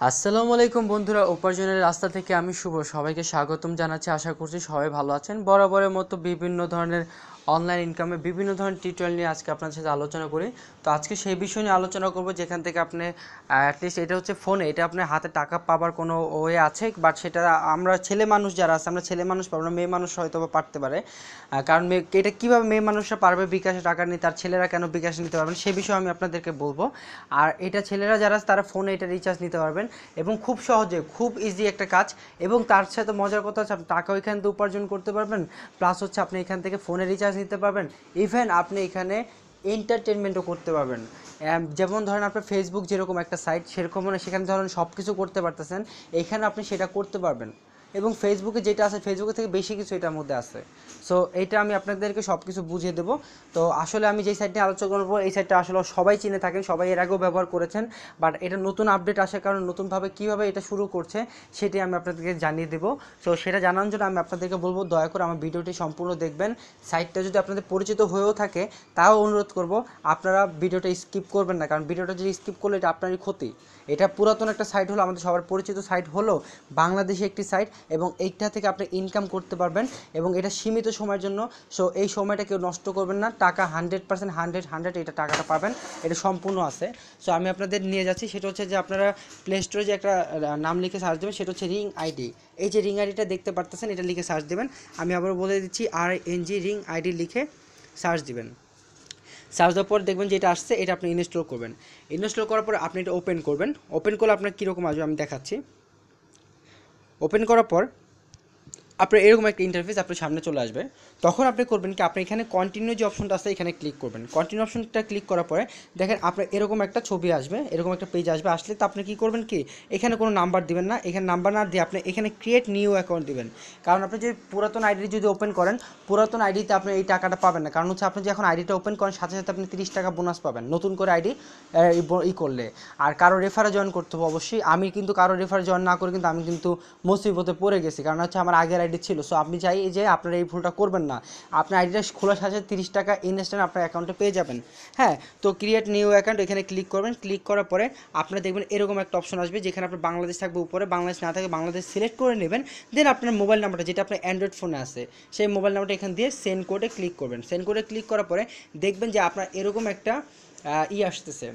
আসসালামু আলাইকুম বন্ধুরা, উপার্জনের রাস্তা থেকে আমি শুভ। সবাইকে স্বাগতম জানাচ্ছি। আশা করছি সবাই ভালো আছেন। বরাবরের মতো বিভিন্ন ধরনের অনলাইন ইনকামে বিভিন্ন ধরনের টিউটোরিয়াল নিয়ে আজকে আপনার সাথে আলোচনা করি। তো আজকে সেই বিষয় নিয়ে আলোচনা করব, যেখান থেকে আপনি অ্যাটলিস্ট এটা হচ্ছে ফোনে এটা আপনার হাতে টাকা পাবার কোনো ওয়ে আছে বাট সেটা আমরা ছেলে মানুষ যারা আছে, আমরা ছেলে মানুষ পাবো না, মেয়ে মানুষ হয়তো বা পারতে পারে। কারণ মেয়ে, এটা কীভাবে মেয়ে মানুষরা পারবে বিকাশে টাকা নিতে তার ছেলেরা কেন বিকাশ নিতে পারবেন সে বিষয়ে আমি আপনাদেরকে বলব। আর এটা ছেলেরা যারা তারা ফোনে এটা রিচার্জ নিতে পারবেন, এবং খুব সহজে, খুব ইজি একটা কাজ, এবং তার সাথে মজার কথা হচ্ছে, আপনি টাকা ওইখান থেকে উপার্জন করতে পারবেন প্লাস হচ্ছে আপনি এখান থেকে ফোনে রিচার্জ নিতে পারবেন। ইভেন আপনি এখানে এন্টারটেনমেন্টও করতে পারবেন। যেমন ধরেন আপনার ফেসবুক যেরকম একটা সাইট সেরকম মানে সেখানে ধরেন সব কিছু করতে পারতেছেন, এখানে আপনি সেটা করতে পারবেন। এবং ফেসবুকে যেটা আছে ফেসবুকের থেকে বেশি কিছু এটার মধ্যে আছে। সো এইটা আমি আপনাদেরকে সব কিছু বুঝিয়ে দেবো। তো আসলে আমি যেই সাইটটি আলোচনা করব, এই সাইটটা আসলে সবাই চিনে থাকেন সবাই এর আগেও ব্যবহার করেছেন। বাট এটা নতুন আপডেট আসার কারণে নতুনভাবে কীভাবে এটা শুরু করছে, সেটি আমি আপনাদেরকে জানিয়ে দেবো। সো সেটা জানানোর জন্য আমি আপনাদেরকে বলব, দয়া করে আমার ভিডিওটি সম্পূর্ণ দেখবেন। সাইটটা যদি আপনাদের পরিচিত হয়েও থাকে, তাও অনুরোধ করব, আপনারা ভিডিওটা স্কিপ করবেন না। কারণ ভিডিওটা যদি স্কিপ করলে এটা আপনারই ক্ষতি। এটা পুরাতন একটা সাইট হলো, আমাদের সবার পরিচিত সাইট হলো বাংলাদেশে একটি সাইট এবং এইটা থেকে আপনি ইনকাম করতে পারবেন এবং এটা সীমিত সময়ের জন্য। সো এই সময়টা কেউ নষ্ট করবেন না। টাকা হান্ড্রেড পার্সেন্ট হান্ড্রেড হান্ড্রেড এটা টাকাটা পাবেন। এটা সম্পূর্ণ আছে। সো আমি আপনাদের নিয়ে যাচ্ছি। সেটা হচ্ছে যে আপনারা প্লে স্টোরে যে একটা নাম লিখে সার্চ দেবেন, সেটা হচ্ছে রিং আইডি এই যে রিং আইডিটা দেখতে পারতেছেন, এটা লিখে সার্চ দেবেন। আমি আবার বলে দিচ্ছি আর এন জি রিং আইডি লিখে সার্চ দিবেন। সার্চ দেওয়ার পর দেখবেন যে এটা আসছে, এটা আপনি ইনস্টল করবেন। ইনস্টল করার পর আপনি এটা ওপেন করবেন। ওপেন করলে আপনার কীরকম আসবে আমি দেখাচ্ছি। ওপেন করার পর আপনার এরকম একটা ইন্টারফেস আপনার সামনে চলে আসবে। তখন আপনি করবেন কি, আপনি এখানে কন্টিনিউ যে অপশনটা আছে, এখানে ক্লিক করবেন। কন্টিনিউ অপশনটা ক্লিক করার পরে, দেখেন আপনার এরকম একটা ছবি আসবে, এরকম একটা পেজ আসবে, আসলে তো আপনি কী করবেন কি, এখানে কোনো নাম্বার দিবেন না, এখানে নাম্বার না দিয়ে আপনি এখানে ক্রিয়েট নিউ অ্যাকাউন্ট দিবেন। কারণ আপনি যদি পুরাতন আইডি যদি ওপেন করেন, পুরাতন আইডিতে আপনি এই টাকাটা পাবেন না। কারণ হচ্ছে আপনি যখন আইডিটা ওপেন করেন, সাথে সাথে আপনি তিরিশ টাকা বোনাস পাবেন। নতুন করে আইডি ই করলে। আর কারও রেফারে জয়েন করতে হবে, অবশ্যই। আমি কিন্তু কারও রেফারে জয়েন না করে কিন্তু আমি কিন্তু মুসিবতে পড়ে গেছি। কারণ হচ্ছে আমার আগের আইডি ছিল। সো আপনি চাই যে আপনারা এই ভুলটা করবেন না। আপনার আইডিটা খোলার সাথে তিরিশ টাকা ইনস্ট্যান্ট আপনার অ্যাকাউন্টে পেয়ে যাবেন। হ্যাঁ তো ক্রিয়েট নিউ অ্যাকাউন্ট এখানে ক্লিক করবেন। ক্লিক করার পরে আপনারা দেখবেন এরকম একটা অপশন আসবে যেখানে আপনার বাংলাদেশ থাকবে উপরে, বাংলাদেশ না থাকে বাংলাদেশ সিলেক্ট করে নেবেন। দেন আপনার মোবাইল নাম্বারটা যেটা আপনার অ্যান্ড্রয়েড ফোনে আছে, সেই মোবাইল নাম্বারটা এখান দিয়ে সেন্ড কোডে ক্লিক করবেন। সেন্ড কোডে ক্লিক করার পরে দেখবেন যে আপনার এরকম একটা ই আসতেছে।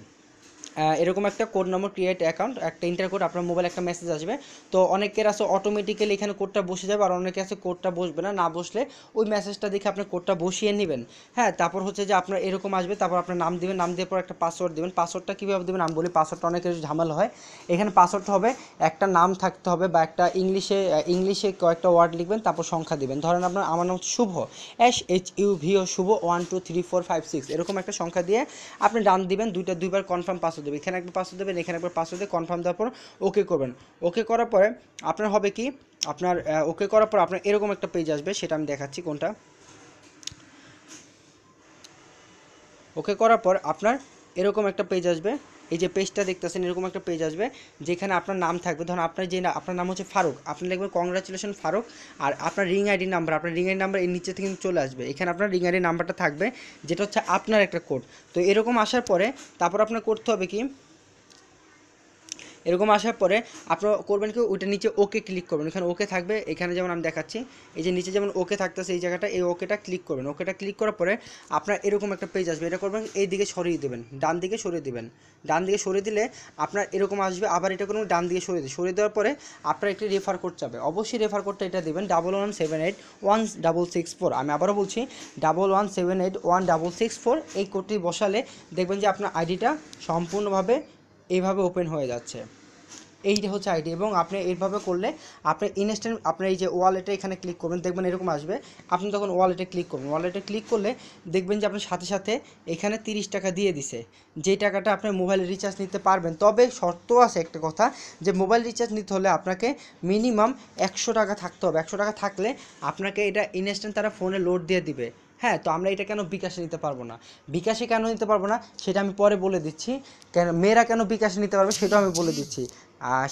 এরকম একটা কোড নম্বর ক্রিয়েট অ্যাকাউন্ট একটা ইন্টার কোড আপনার মোবাইলে একটা মেসেজ আসবে। তো অনেকের আছে অটোমেটিক্যালি এখানে কোডটা বসে যাবে, আর অনেকে আছে কোডটা বসবে না না বসলে ওই মেসেজটা দেখে আপনি কোডটা বসিয়ে নেবেন। হ্যাঁ তারপর হচ্ছে যে আপনার এরকম আসবে, তারপর আপনার নাম দেবেন, নাম দেওয়ার পর একটা পাসওয়ার্ড দেবেন। পাসওয়ার্ডটা কীভাবে দেবেন? আমি বলি পাসওয়ার্ডটা অনেকের ঝামেলা হয়। এখানে পাসওয়ার্ড হবে, একটা নাম থাকতে হবে বা একটা ইংলিশে ইংলিশে কয়েকটা ওয়ার্ড লিখবেন, তারপর সংখ্যা দিবেন। ধরেন আপনার, আমার নাম Shubho. S H U V O Shubho one two three four five six এরকম একটা সংখ্যা দিয়ে আপনি ডান দিবেন, দুইটা, দুইবার কনফার্ম পাসওয়ার্ড দেবেন এখানে একবার পাসওয়ার্ড দেবেন, এখানে একবার পাসওয়ার্ড দিয়ে কনফার্ম দেওয়ার পর ওকে করবেন। ওকে করার পরে আপনার হবে কি, আপনার ওকে করার পর আপনার এরকম একটা পেজ আসবে, সেটা আমি দেখাচ্ছি কোনটা। ওকে করার পর আপনার এরকম একটা পেজ আসবে। এই যে পেজটা দেখতেছেন, এরকম একটা পেজ আসবে, যেখানে আপনার নাম থাকবে। ধরুন আপনার যে আপনার নাম হচ্ছে ফারুক, আপনি লিখবেন কংগ্রাচুলেশন ফারুক, আর আপনার রিং আইডি নাম্বার আপনার রিং আইডি নাম্বার এর নিচে থেকে চলে আসবে। এখানে আপনার রিং আইডি নাম্বারটা থাকবে, যেটা হচ্ছে আপনার একটা কোড তো এরকম আসার পরে, তারপর আপনার করতে হবে কি এরকম আসার পরে আপনারা করবেন কি, ওইটা নিচে ওকে ক্লিক করবেন। এখানে ওকে থাকবে, এখানে যেমন আমি দেখাচ্ছি, এই যে নিচে যেমন ওকে থাকতেছে, এই জায়গাটা, এই ওকেটা ক্লিক করবেন। ওকেটা ক্লিক করার পরে আপনার এরকম একটা পেজ আসবে, এটা করবেন এই দিকে সরিয়ে দেবেন, ডান দিকে সরিয়ে দেবেন। ডান দিকে সরিয়ে দিলে আপনার এরকম আসবে, আবার এটা করবেন ডান দিকে সরিয়ে দিই সরিয়ে দেওয়ার পরে আপনার একটি রেফার কোড যাবে অবশ্যই রেফার কোডটা এটা দেবেন double one seven eight one double six four আমি আবারও বলছি double one seven eight one double six four এই কোডটি বসালে দেখবেন যে আপনার আইডিটা সম্পূর্ণভাবে এইভাবে ওপেন হয়ে যাচ্ছে। এইটা হচ্ছে আইডি এবং আপনি এইভাবে করলে আপনি ইনস্ট্যান্ট আপনার এই যে ওয়ালেটে এখানে ক্লিক করবেন, দেখবেন এরকম আসবে। আপনি তখন ওয়ালেটে ক্লিক করবেন। ওয়ালেটে ক্লিক করলে দেখবেন যে আপনার সাথে সাথে এখানে তিরিশ টাকা দিয়ে দিছে। যে টাকাটা আপনি মোবাইল রিচার্জ নিতে পারবেন। তবে শর্ত আছে একটা কথা, যে মোবাইল রিচার্জ নিতে হলে আপনাকে মিনিমাম একশো টাকা থাকতে হবে। একশো টাকা থাকলে আপনাকে এটা ইনস্ট্যান্ট তারা ফোনে লোড দিয়ে দিবে। হ্যাঁ তো আমরা এটা কেন বিকাশে নিতে পারব না? বিকাশে কেন নিতে পারব না? সেটা আমি পরে বলে দিচ্ছি। কেন, মেয়েরা কেন বিকাশে নিতে পারবে সেটাও আমি বলে দিচ্ছি।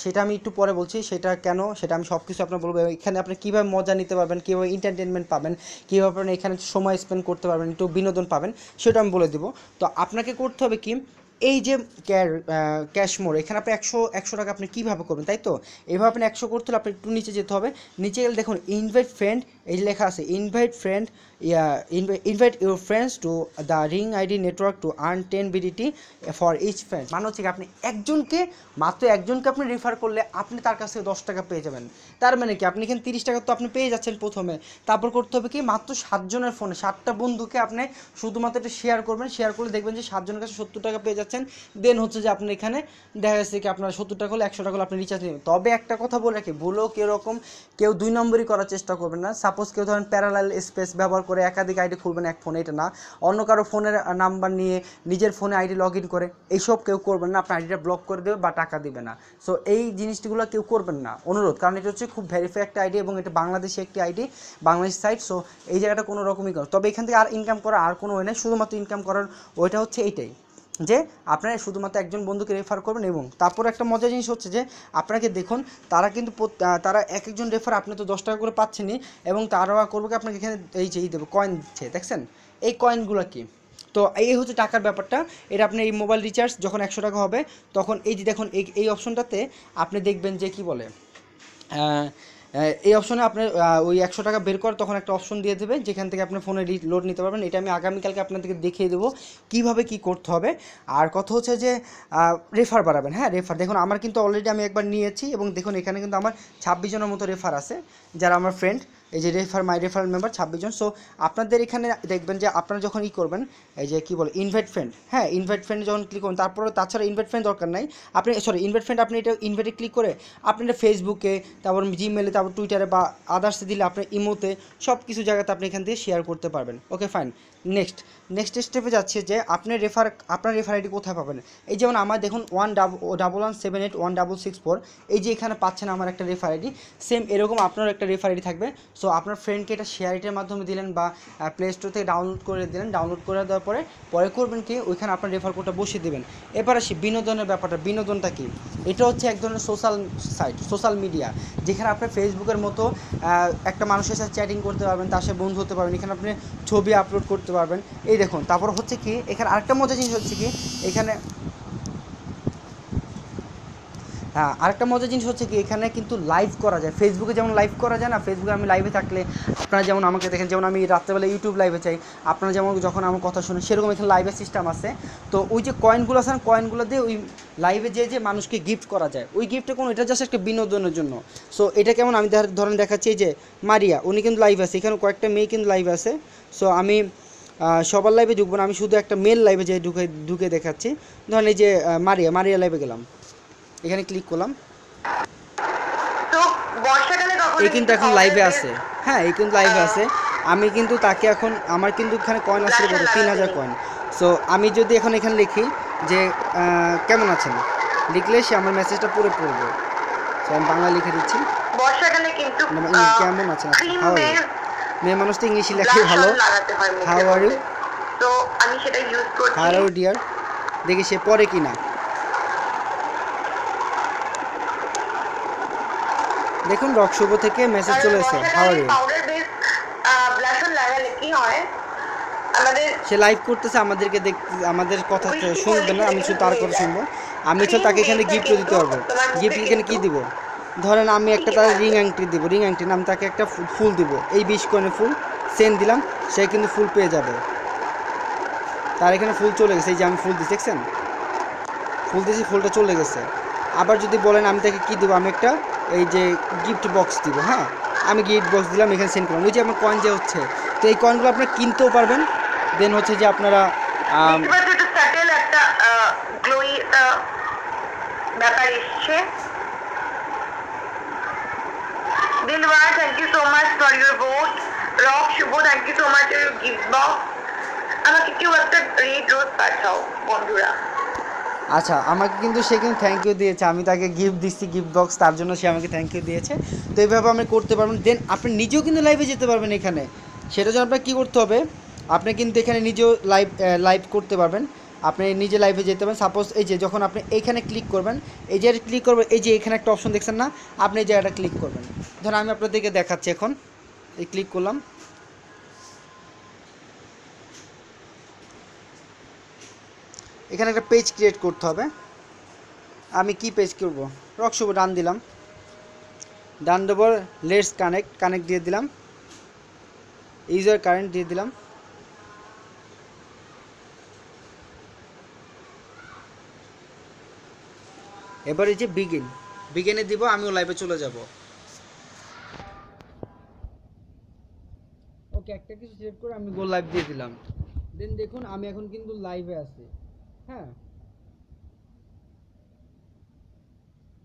সেটা আমি একটু পরে বলছি, সেটা কেন, সেটা আমি সব কিছু আপনার বলব। এখানে আপনি কীভাবে মজা নিতে পারবেন, কীভাবে এন্টারটেনমেন্ট পাবেন, কীভাবে আপনি এখানে সময় স্পেন্ড করতে পারবেন, একটু বিনোদন পাবেন, সেটা আমি বলে দিব। তো আপনাকে করতে হবে কি, এই যে ক্যাশ মোড়, এখানে আপনি একশো একশো টাকা আপনি কীভাবে করবেন, তাই তো? এইভাবে আপনি একশো করতে হলে আপনি একটু নিচে যেতে হবে। নিচে গেলে দেখুন ইনভাইট ফ্রেন্ড এই যে লেখা আছে invite friend invite your friends to the ring ID network to earn ten BDT for each friend মানে হচ্ছে আপনি একজনকে, মাত্র একজনকে আপনি রেফার করলে আপনি তার কাছ থেকে দশ টাকা পেয়ে যাবেন। তার মানে কি, আপনি এখানে তিরিশ টাকা তো আপনি পেয়ে যাচ্ছেন প্রথমে। তারপর করতে হবে কি, মাত্র সাতজনের ফোনে সাতটা বন্ধুকে আপনি শুধুমাত্র এটা শেয়ার করবেন শেয়ার করলে দেখবেন যে সাতজনের কাছে সত্তর টাকা পেয়ে যাচ্ছেন। দেন হচ্ছে যে আপনি এখানে দেখা যাচ্ছে কি, আপনার সত্তর টাকা হলে একশো টাকা হলে আপনি রিচার্জ নেবেন। তবে একটা কথা বলে রাখি, ভুলেও কীরকম, কেউ দুই নম্বরই করার চেষ্টা করবেন না। সাপোজ কেউ ধরেন প্যারালাল স্পেস ব্যবহার করে একাধিক আইডি খুলবেন এক ফোনে এটা না। অন্য কারও ফোনের নাম্বার নিয়ে নিজের ফোনে আইডি লগ ইন করে, এইসব কেউ করবেন না, আপনার আইডিটা ব্লক করে দেবে বা টাকা দেবে না। সো এই জিনিসগুলো কেউ করবেন না। অনুরোধ, কারণ এটা হচ্ছে খুব ভেরিফাই একটা আইডি এবং এটা বাংলাদেশি একটি আইডি বাংলাদেশ সাইট সো এই জায়গাটা কোনো রকমই তবে এখান থেকে আর ইনকাম করা আর কোনো ওয়ে নেই, শুধুমাত্র ইনকাম করার ওইটা হচ্ছে এইটাই। যে আপনারা শুধুমাত্র একজন বন্ধুকে রেফার করবেন এবং তারপর একটা মজার জিনিস হচ্ছে যে আপনাকে দেখুন, তারা কিন্তু তারা এক একজন রেফার আপনি তো দশ টাকা করে পাচ্ছেনই এবং তারা করবে কি আপনাকে এখানে এই যে, এই দেবে কয়েন দিচ্ছে, দেখছেন? এই কয়েনগুলো কি? তো এই হচ্ছে টাকার ব্যাপারটা। এটা আপনি এই মোবাইল রিচার্জ যখন একশো টাকা হবে, তখন এই যে দেখুন, এই এই অপশনটাতে আপনি দেখবেন যে কি বলে এই অপশনে আপনার ওই একশো টাকা বের কর, তখন একটা অপশন দিয়ে দেবে, যেখান থেকে আপনি ফোনে লোড নিতে পারবেন। এটা আমি আগামীকালকে আপনাদেরকে দেখিয়ে দেবো কীভাবে কি করতে হবে। আর কথা হচ্ছে যে রেফার বাড়াবেন হ্যাঁ রেফার দেখুন, আমার কিন্তু অলরেডি আমি একবার নিয়েছি এবং দেখুন, এখানে কিন্তু আমার ছাব্বিশ জনের মতো রেফার আছে, যারা আমার ফ্রেন্ড এই যে রেফার মাই রেফার মেম্বার ছাব্বিশ জন। সো আপনাদের এখানে দেখবেন যে আপনারা যখন ই করবেন, এই যে কী বলে ইনভাইট ফ্রেন্ড হ্যাঁ ইনভাইট ফ্রেন্ড যখন ক্লিক করবেন, তারপরে তাছাড়া ইনভাইট ফ্রেন্ড দরকার নাই। আপনি সরি ইনভাইট ফ্রেন্ড আপনি এটা ইনভাইটে ক্লিক করে আপনি এটা ফেসবুকে তারপর জিমেলে তারপর টুইটারে বা আদার্সে দিলে আপনার ইমোতে সব কিছু জায়গাতে আপনি এখান থেকে শেয়ার করতে পারবেন। ওকে ফাইন নেক্সট নেক্সট স্টেপে যাচ্ছে যে আপনি রেফার আপনার রেফার আইডি কোথায় পাবেন? এই যেমন আমার দেখুন one double one seven eight one double six four এই যে এখানে পাচ্ছেন আমার একটা রেফার আইডি সেম এরকম আপনার একটা রেফার আইডি থাকবে। সো আপনার ফ্রেন্ডকে এটা শেয়ার আইডির মাধ্যমে দিলেন বা প্লে স্টোর থেকে ডাউনলোড করে দিলেন ডাউনলোড করে দেওয়ার পরে পরে করবেন কি? ওইখানে আপনার রেফার কোডটা বসিয়ে দেবেন। এবার আসি বিনোদনের ব্যাপারটা। বিনোদনটা কি? এটা হচ্ছে এক ধরনের সোশ্যাল সাইট সোশ্যাল মিডিয়া যেখানে আপনি ফেসবুকের মতো একটা মানুষের সাথে চ্যাটিং করতে পারবেন, তার সাথে বন্ধু হতে পারবেন। এখানে আপনি ছবি আপলোড করতে পারবেন। এই দেখুন, তারপর হচ্ছে কি, এখানে আরেকটা মজার জিনিস হচ্ছে কি, এখানে হ্যাঁ আরেকটা মজার জিনিস হচ্ছে কি, এখানে কিন্তু লাইভ করা যায়। ফেসবুকে যেমন লাইভ করা যায় না ফেসবুকে আমি লাইভে থাকলে আপনারা যেমন আমাকে দেখেন, যেমন আমি রাত্রেবেলা ইউটিউব লাইভে চাই আপনারা যেমন যখন আমার কথা শুনেন, সেরকম এখানে লাইভের সিস্টেম আছে। তো ওই যে কয়েনগুলো আছে না কয়েনগুলো দিয়ে ওই লাইভে যে যে মানুষকে গিফট করা যায়। ওই গিফটটা কোনো, এটা জাস্ট একটা বিনোদনের জন্য। সো এটা কেমন, আমি ধর- ধরেন দেখাচ্ছি যে মারিয়া, উনি কিন্তু লাইভ আছে। এখানে কয়েকটা মেয়ে কিন্তু লাইভ আছে। সো আমি সবার লাইভে ঢুকবো না আমি শুধু একটা মেল লাইভে যে ঢুকে ঢুকে দেখাচ্ছি। ধরেন এই যে মারিয়া মারিয়া লাইভে গেলাম। এখানে ক্লিক করলাম। এই কিন্তু এখন লাইভে আছে? হ্যাঁ এই কিন্তু লাইভে আছে। আমি কিন্তু তাকে এখন আমার কিন্তু এখানে কয়েন আসছে কত? তিন হাজার কয়েন সো আমি যদি এখন এখানে লিখি যে কেমন আছেন? লিখলে সে আমার মেসেজটা পুরো পড়বে। সো আমি বাংলা লিখে দিচ্ছি। বর্ষাকালে কিন্তু মানে কেমন আছেন? মেয়ে মানুষ তো ইংলিশে লেখে ভালো। Are you? মধ্যে। তো আমি সেটা ইউজ করছি। হ্যালো ডিয়ার দেখি সে পরে কি না দেখুন রক শুভ থেকে মেসেজ চলে এসেছে। হাউ আর ইউ হয়? সে লাইভ করতেছে আমাদেরকে দেখতে আমাদের কথা শুনবে না আমি শুধু তার কথা শুনব। আমি তো তাকে এখানে গিফটও দিতে পারব গিফট এখানে কি দিব? ধরেন আমি একটা তার রিং আংটি দিব রিং আংটি আমি তাকে একটা ফুল দিব। এই বিশ কয়েনের ফুল সেন দিলাম, সে কিন্তু ফুল পেয়ে যাবে। তার এখানে ফুল চলে গেছে, এই যে আমি ফুল দিচ্ছি দেখছেন? ফুল দিয়েছি ফুলটা চলে গেছে। আবার যদি বলেন আমি তাকে কী দেবো, আমি একটা এই যে গিফট বক্স দিব হ্যাঁ? আমি গিফট বক্স দিলাম, এখানে সেন্ড করলাম। ওই যে আমার কয়েন যে হচ্ছে, তো এই কয়েনগুলো আপনারা কিনতেও পারবেন। দেন হচ্ছে যে আপনারা ব্যাপার। Dilwar thank you so much for your vote rock Shubho thank you so much for your gift box আমাকে কেউ একটা রেড রোজ পাঠাও বন্ধুরা আচ্ছা আমাকে কিন্তু সে কিন্তু থ্যাংক ইউ দিয়েছে। আমি তাকে গিফট দিচ্ছি গিফট বক্স তার জন্য সে আমাকে থ্যাংক ইউ দিয়েছে। তো এইভাবে আমি করতে পারবেন দেন আপনি নিজেও কিন্তু লাইভে যেতে পারবেন এখানে। সেটা জন্য আপনার কী করতে হবে? আপনি কিন্তু এখানে নিজেও লাইভ লাইভ করতে পারবেন। আপনি নিজে লাইভে যেতে পারেন সাপোজ এই যে যখন আপনি এইখানে ক্লিক করবেন, এই যে ক্লিক করবেন, এই যে এখানে একটা অপশন দেখছেন না, আপনি এই জায়গাটা ক্লিক করবেন। ধরুন আমি আপনাদেরকে দেখাচ্ছি এখন। এই ক্লিক করলাম। এখানে একটা পেজ ক্রিয়েট করতে হবে। আমি কি পেজ করব? রক শুভ ডান দিলাম। ডান দেবর লেটস কানেক্ট কানেক্ট দিয়ে দিলাম। ইউজার কারেন্ট দিয়ে দিলাম। এবারে যে বিগিন বিগিনে দিব, আমিও লাইভে চলে যাব। একটা কিছু সিলেক্ট করে আমি গো লাইভ দিয়ে দিলাম। দেন দেখুন, আমি এখন কিন্তু লাইভে আছি। হ্যাঁ?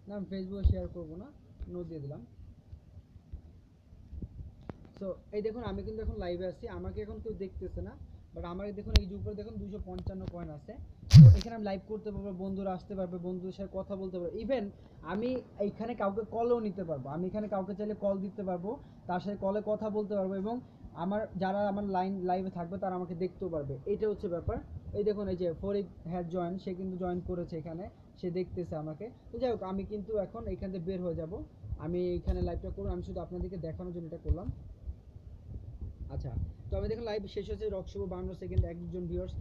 না, আমি ফেসবুকে শেয়ার করব না নো দিয়ে দিলাম। সো এই দেখুন, আমি কিন্তু এখন লাইভে আছি। আমাকে এখন কেউ দেখতেছে না বাট আমাকে দেখুন, এই যে উপরে দেখুন দুশো পঞ্চান্ন কয়েন আছে। তো এখানে আমি লাইভ করতে পারব, বন্ধুরা আসতে পারবে, বন্ধুদের সাথে কথা বলতে পারব। ইভেন আমি এইখানে কাউকে কলও নিতে পারব। আমি এখানে কাউকে চাইলে কল দিতে পারব, তার সাথে কলে কথা বলতে পারব এবং আমার, যারা আমার লাইন লাইভে থাকবে, তারা আমাকে দেখতেও পারবে। এটা হচ্ছে ব্যাপার। এই দেখুন, এই যে ফরিদ হ্যাড জয়েন সে কিন্তু জয়েন করেছে এখানে, সে দেখতেছে আমাকে। তো যাই হোক, আমি কিন্তু এখন এখান থেকে বের হয়ে যাব। আমি এখানে লাইভটা করব, আমি শুধু আপনাদেরকে দেখানোর জন্য এটা করলাম। আচ্ছা তো আমি দেখুন লাইভ শেষ হয়েছে, রক শুভ বান্ন সেকেন্ড একজন ভিউয়ার্স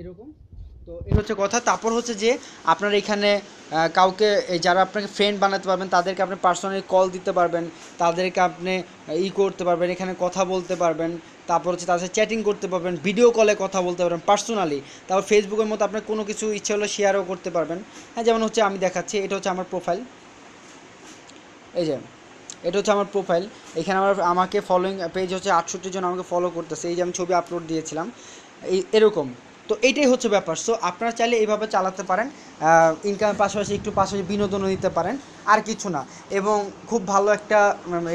এরকম। তো এই হচ্ছে কথা। তারপর হচ্ছে যে আপনার এখানে কাউকে যারা আপনাকে ফ্রেন্ড বানাতে পারবেন, তাদেরকে আপনি পার্সোনালি কল দিতে পারবেন, তাদেরকে আপনি ই করতে পারবেন, এখানে কথা বলতে পারবেন, তারপর হচ্ছে তাদের চ্যাটিং করতে পারবেন ভিডিও কলে কথা বলতে পারবেন পার্সোনালি তারপর ফেসবুকের মতো আপনার কোনো কিছু ইচ্ছে হলে শেয়ারও করতে পারবেন। হ্যাঁ যেমন হচ্ছে আমি দেখাচ্ছি, এটা হচ্ছে আমার প্রোফাইল এই যে, এটা হচ্ছে আমার প্রোফাইল এখানে আমার, আমাকে ফলোয়িং পেজ হচ্ছে আটষট্টি জন আমাকে ফলো করতেছে। এই যে আমি ছবি আপলোড দিয়েছিলাম। এই, এরকম। তো এটাই হচ্ছে ব্যাপার। সো আপনারা চাইলে এইভাবে চালাতে পারেন। ইনকামের পাশাপাশি একটু পাশাপাশি বিনোদনও দিতে পারেন, আর কিছু না। এবং খুব ভালো একটা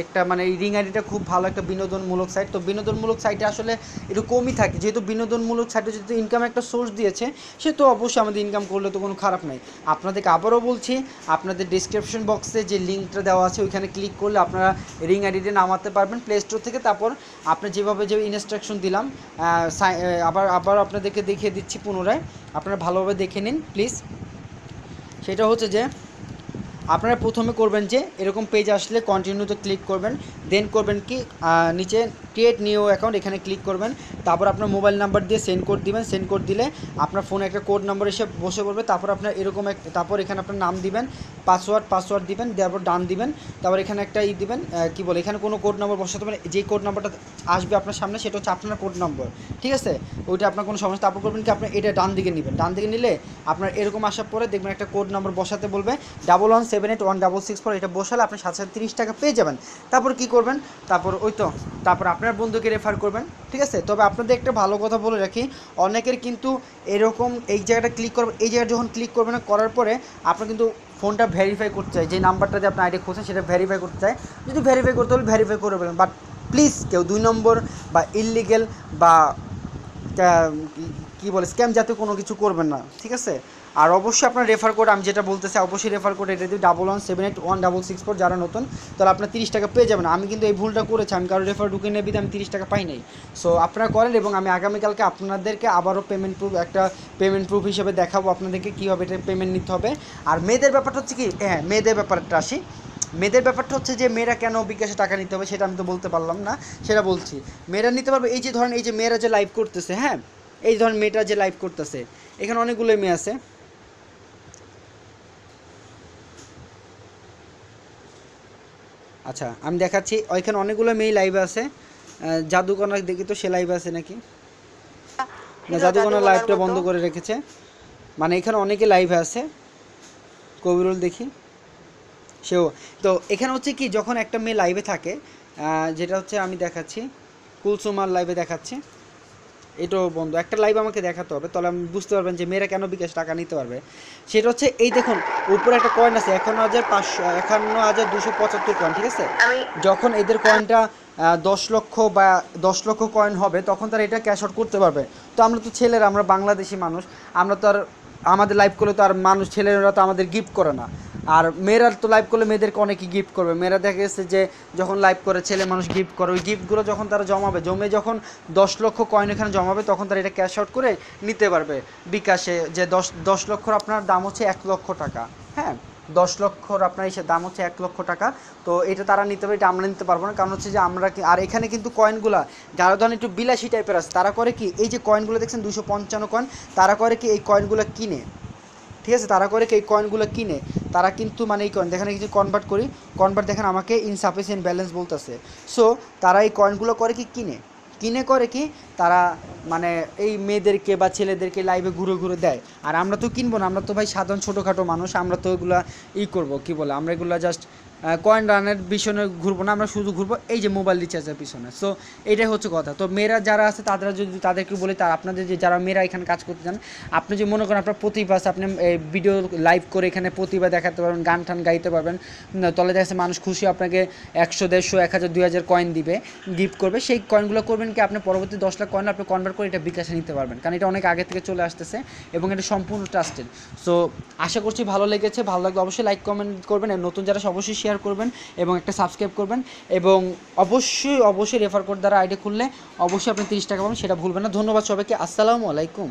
একটা মানে রিং আইডিটা খুব ভালো একটা বিনোদনমূলক সাইট তো বিনোদনমূলক সাইটে আসলে একটু কমই থাকে। যেহেতু বিনোদনমূলক সাইটে যেহেতু ইনকাম একটা সোর্স দিয়েছে, সে তো অবশ্যই আমাদের ইনকাম করলে তো কোনো খারাপ নাই। আপনাদেরকে আবারও বলছি, আপনাদের ডিসক্রিপশন বক্সে যে লিঙ্কটা দেওয়া আছে, ওইখানে ক্লিক করলে আপনারা রিং আইডিটা নামাতে পারবেন প্লে স্টোর থেকে। তারপর আপনি যেভাবে যে ইনস্ট্রাকশন দিলাম আবার আবার আপনাদেরকে দেখিয়ে দিচ্ছি পুনরায়। আপনারা ভালোভাবে দেখে নিন প্লিজ সেটা হচ্ছে যে আপনারা প্রথমে করবেন যে, এরকম পেজ আসলে কন্টিনিউতে ক্লিক করবেন দেন করবেন কি নিচে ক্রিয়েট নিউ অ্যাকাউন্ট এখানে ক্লিক করবেন, তারপর আপনার মোবাইল নাম্বার দিয়ে সেন্ড কোড দিবেন সেন্ড কোড দিলে আপনার ফোনে একটা কোড নাম্বার এসে বসে পড়বে, তারপর আপনার এরকম এক, তারপর এখানে আপনার নাম দিবেন পাসওয়ার্ড পাসওয়ার্ড দিবেন তারপর ডান দিবেন, তারপর এখানে একটা ই দিবেন কি বলে, এখানে কোনো কোড নাম্বার বসাতে পারেন যেই কোড নাম্বারটা আসবে আপনার সামনে, সেটা হচ্ছে আপনার কোড নম্বর ঠিক আছে? ওইটা আপনার কোনো সমস্যা তারপর করবেন কি, আপনি এটা ডান দিকে নেবেন, ডান দিকে নিলে আপনার এরকম আসার পরে দেখবেন একটা কোড নাম্বার বসাতে বলবে double one seven eight one double six four এটা বসালে আপনি সাত সাত তিরিশ টাকা পেয়ে যাবেন। তারপর কি করবেন? তারপর ওই তো, তারপর আপনার বন্ধুকে রেফার করবেন, ঠিক আছে? তবে আপনাদের একটা ভালো কথা বলে রাখি, অনেকের কিন্তু এরকম এই জায়গাটা ক্লিক করবেন এই জায়গাটা যখন ক্লিক করবেন করার পরে আপনার কিন্তু ফোনটা ভেরিফাই করতে চাই যে নাম্বারটা দিয়ে আপনার আইডি খুঁজছেন সেটা ভেরিফাই করতে চাই যদি ভেরিফাই করতে হলে ভেরিফাই করে বলেন বাট প্লিজ কেউ দুই নম্বর বা ইললিগেল বা কি বলে স্ক্যাম জাতীয় কোনো কিছু করবেন না, ঠিক আছে? আর অবশ্যই আপনার রেফার কোড আমি যেটা বলতেছি, অবশ্যই রেফার কোড এটা দিয়ে double one seven eight one double six four যারা নতুন, তাহলে আপনার তিরিশ টাকা পেয়ে যাবেন। আমি কিন্তু এই ভুলটা করেছি, আমি কারও রেফার ঢুকে নেবি আমি তিরিশ টাকা পাই নাই। সো আপনারা করেন এবং আমি আগামীকালকে আপনাদেরকে আবারও পেমেন্ট প্রুফ একটা পেমেন্ট প্রুফ হিসেবে দেখাবো আপনাদেরকে কীভাবে এটা পেমেন্ট নিতে হবে। আর মেয়েদের ব্যাপারটা হচ্ছে কি হ্যাঁ মেয়েদের ব্যাপারটা আসি। মেয়েদের ব্যাপারটা হচ্ছে যে, মেয়েরা কেন বিকাশে টাকা নিতে হবে সেটা আমি তো বলতে পারলাম না, সেটা বলছি। মেয়েরা নিতে পারবে, এই যে ধরেন, এই যে মেয়েরা যে লাইভ করতেছে হ্যাঁ এই ধরেন মেয়েটা যে লাইভ করতেছে, এখানে অনেকগুলো মেয়ে আছে। আচ্ছা আমি দেখাচ্ছি ওইখানে অনেকগুলো মেয়ে লাইভে আছে। জাদুকোনা দেখি তো সে লাইভ আছে নাকি? না জাদুকোনা লাইভটা বন্ধ করে রেখেছে। মানে এখানে অনেকে লাইভে আছে। কবিরুল দেখি। সেও। তো এখানে হচ্ছে কি যখন একটা মেয়ে লাইভে থাকে যেটা হচ্ছে আমি দেখাচ্ছি কুলসুমার লাইভে দেখাচ্ছি। এটাও বন্ধ একটা লাইভ আমাকে দেখাতে হবে তাহলে আমি বুঝতে পারবেন যে মেয়েরা কেন বিকাশ টাকা নিতে পারবে। সেটা হচ্ছে এই দেখুন উপরে একটা কয়েন আছে একান্ন হাজার পাঁচশো একান্ন হাজার দুশো পঁচাত্তর কয়েন ঠিক আছে? আমি যখন এদের কয়েনটা দশ লক্ষ বা দশ লক্ষ কয়েন হবে তখন তারা এটা ক্যাশ আউট করতে পারবে। তো আমরা তো ছেলেরা আমরা বাংলাদেশি মানুষ আমরা তো আর আমাদের লাইভ করলে তো আর মানুষ ছেলেরা তো আমাদের গিফট করে না। আর মেয়েরা তো লাইভ করলে মেয়েদেরকে অনেকেই গিফট করবে। মেয়েরা দেখা গেছে যে যখন লাইভ করে, ছেলে মানুষ গিফট করে, ওই গিফটগুলো যখন তারা জমাবে জমে যখন দশ লক্ষ কয়েন এখানে জমাবে, তখন তারা এটা ক্যাশ আউট করে নিতে পারবে বিকাশে যে দশ দশ লক্ষর আপনার দাম হচ্ছে এক লক্ষ টাকা। হ্যাঁ দশ লক্ষর আপনার এসে দাম হচ্ছে এক লক্ষ টাকা। তো এটা তারা নিতে পারে এটা আমরা নিতে পারব না। কারণ হচ্ছে যে আমরা আর এখানে কিন্তু কয়েনগুলা যারা ধরেন একটু বিলাসী টাইপের আছে। তারা করে কি, এই যে কয়েনগুলো দেখছেন দুশো পঞ্চান্ন কয়েন তারা করে কি এই কয়েনগুলো কিনে। ঠিক আছে, তারা করে কি এই কয়েনগুলো কিনে। তারা কিন্তু মানে এই কয়েন দেখেন কিছু কনভার্ট করি কনভার্ট দেখেন আমাকে ইনসাফিসিয়েন্ট ব্যালেন্স বলতেছে। সো তারা এই কয়েনগুলো করে কি কিনে? কিনে করে কি? তারা মানে এই মেয়েদেরকে বা ছেলেদেরকে লাইভে ঘুরে ঘুরে দেয়। আর আমরা তো কিনবো না, আমরা তো ভাই সাধারণ ছোটোখাটো মানুষ, আমরা তো এগুলো ই করব, কী বলে? আমরা এগুলা জাস্ট কয়েন রানের পিছনে ঘুরবো না, আমরা শুধু ঘুরবো, এই যে মোবাইল রিচার্জের পিছনে। সো এটাই হচ্ছে কথা। তো মেয়েরা যারা আছে, তাদের যদি তাদেরকে বলি, তার আপনাদের যে, যারা মেয়েরা এখানে কাজ করতে চান, আপনি যে মনে করেন আপনার প্রতিভা আছে, আপনি ভিডিও লাইভ করে এখানে প্রতিভা দেখাতে পারবেন, গান টান গাইতে পারবেন তলে দেখা মানুষ খুশি আপনাকে একশো, দেড়শো, এক হাজার, দুই হাজার কয়েন দিবে গিফট করবে। সেই কয়েনগুলো করবেন কি, আপনি পরবর্তী দশ লাখ কয়েন আপনি কনভার্ট করে এটা বিকাশে নিতে পারবেন। কারণ এটা অনেক আগে থেকে চলে আসতেছে এবং এটা সম্পূর্ণ ট্রাস্টেড সো আশা করছি ভালো লেগেছে। ভালো লাগলে অবশ্যই লাইক কমেন্ট করবেন। নতুন যারা অবশ্যই শেয়ার করবেন এবং একটা সাবস্ক্রাইব করবেন এবং অবশ্যই অবশ্যই রেফার কোড দ্বারা আইডি খুললে অবশ্যই আপনি তিরিশ টাকা পাবেন, সেটা ভুলবেন না। ধন্যবাদ সবাইকে। আসসালামু আলাইকুম।